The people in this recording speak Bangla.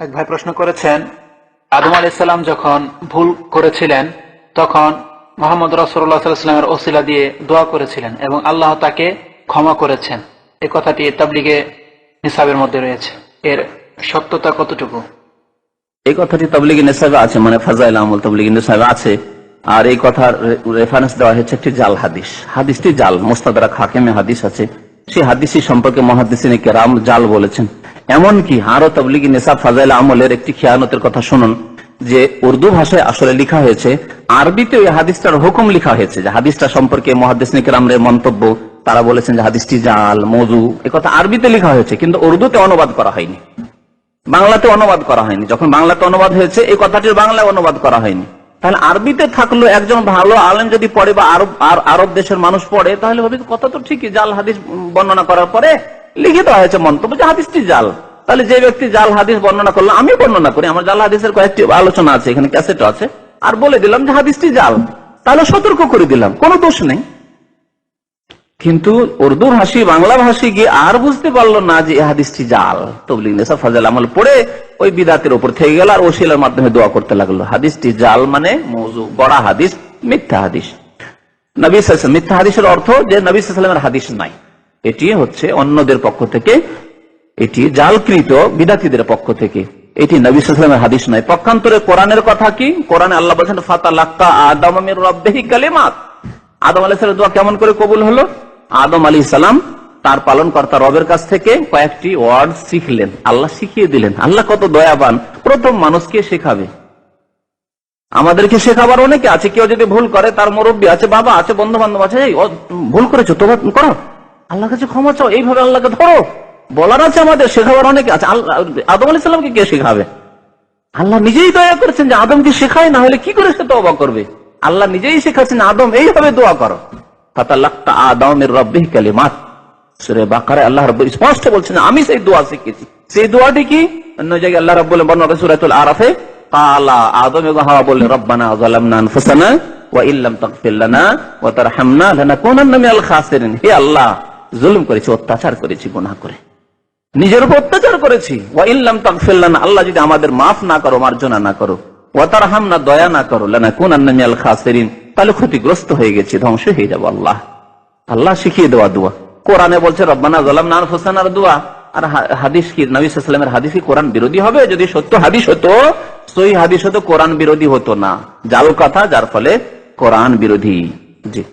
এক ভাই প্রশ্ন করেছেন, আদম আলাইসাল্লাম যখন ভুল করেছিলেন, তখন মোহাম্মদ রসুল্লাহামের ওসিলা দিয়ে দোয়া করেছিলেন এবং আল্লাহ তাকে ক্ষমা করেছেন। এই কথাটি তাবলিগে নিসাবের মধ্যে রয়েছে। এর সত্যতা কতটুকু? এই কথাটি তবলিগি নেশাবে আছে মানে ফাজাইল আমল তবলিগি নেশাবে আছে। আর এই কথার রেফারেন্স দেওয়া হয়েছে একটি জাল হাদিস। হাদিসটি জাল, মোস্তাদারা খাকেমে হাদিস আছে। সেই হাদিসি সম্পর্কে মহাদিসিনে কেরাম জাল বলেছেন। এমনকি আরও তবলিগি নেশা ফাজাইল আমলের একটি খেয়ানতের কথা শুনুন, যে উর্দু ভাষায় আসলে লেখা হয়েছে আরবিতে ওই হাদিসটার হুকুম লেখা হয়েছে, যে হাদিসটা সম্পর্কে মহাদিসিনে কেরামের মন্তব্য, তারা বলেছেন যে হাদিসটি জাল, মজু কথা আরবিতে লেখা হয়েছে, কিন্তু উর্দুতে অনুবাদ করা হয়নি। বাংলাতে অনুবাদ করা হয়নি। যখন বাংলাতে অনুবাদ হয়েছে, এই কথাটির বাংলায় অনুবাদ করা হয়নি। তাহলে আরবিতে থাকল একজন ভালো আলেম যদি পড়ে বা আরব আরব দেশের মানুষ পড়ে, তাহলে হবে কথা তো ঠিকই, জাল হাদিস বর্ণনা করার পরে লিখে দেওয়া হয়েছে মন্তব্য যে হাদিসটি জাল। তাহলে যে ব্যক্তি জাল হাদিস বর্ণনা করল আমি বর্ণনা করি। আমার জাল হাদিসের কয়েকটি আলোচনা আছে, এখানে ক্যাসেট আছে। আর বলে দিলাম যে হাদিসটি জাল। তাহলে সতর্ক করে দিলাম, কোনো দোষ নেই। কিন্তু উর্দু ভাষী, বাংলা ভাষী গিয়ে আর বুঝতে পারল না যে হাদিসটি জাল। তবলিগ নেশা, ফাজাল আমল পড়ে ওই বিদাতের উপর থেকে গেল আর ওসিলার মাধ্যমে দোয়া করতে লাগল। হাদিসটি জাল মানে মৌজু গড়া হাদিস, মিথ্যা হাদিস। নবী মিথ্যা হাদিসের অর্থ যে নবী সাল্লামের হাদিস নাই। এটি হচ্ছে অন্যদের পক্ষ থেকে, এটি জালকৃত বিদাতিদের পক্ষ থেকে। এটি নবী হাদিস নয়। পক্ষান্তরে কোরআনের কথা কি? কোরআনে আল্লাহ বলছেন ফাতা লাক্কা আদম রব্বেহি কালিমাত। আদম আলাহ দোয়া কেমন করে কবুল হলো? আদম আলী সালাম তার পালন কর্তা রবের কাছ থেকে কয়েকটি ওয়ার্ড শিখলেন। আল্লাহ শিখিয়ে দিলেন। আল্লাহ কত দয়াবান। প্রথম মানুষকে শেখাবে? আমাদেরকে শেখাবার অনেকে আছে। কেউ যদি ভুল করে, তার মুরব্বী আছে, বাবা আছে বন্ধু বান্ধব আছে ভুল করেছ তোমরা করো। আল্লাহ কাছে ক্ষমা চাও, এইভাবে আল্লাহকে ধরো। বলার আছে আমাদের, শেখাবার অনেকে আছে। আদম আলি সাল্লামকে কে শেখাবে? আল্লাহ নিজেই দয়া করেছেন যে আদমকে শেখায়, না হলে কি করে সে তবা করবে? আল্লাহ নিজেই শেখাচ্ছেন, আদম, এইভাবে দোয়া করো। আমি সেই দোয়া শিখেছি। সেই দোয়াটি কি? অন্য জায়গায় আল্লাহ সূরাতুল আরাফে হে আল্লাহ জুলুম করেছি, অত্যাচার করেছি, গুনাহ করে। নিজের উপর অত্যাচার করেছি। ওয়া ইল্লাম তাগফির লানা, আল্লাহ যদি আমাদের মাফ না করো, মার্জনা না করো, ওয়া তারহামনা, দয়া না করো, লানাকুনান্না মিনাল খাসিরিন, তাহলে ক্ষতিগ্রস্ত হয়ে গেছি, ধ্বংস হয়ে যাব আল্লাহ। আল্লাহ শিখিয়ে দেওয়া দোয়া। কোরআনে বলছে, রব্বানা জালাম নান হোসেনার দোয়া। আর হাদিস কি? নবী সাল্লামের হাদিস কি কোরআন বিরোধী হবে? যদি সত্য হাদিস হতো সই হাদিস হতো, কোরআন বিরোধী হতো না। জাল কথা, যার ফলে কোরআন বিরোধী। জি।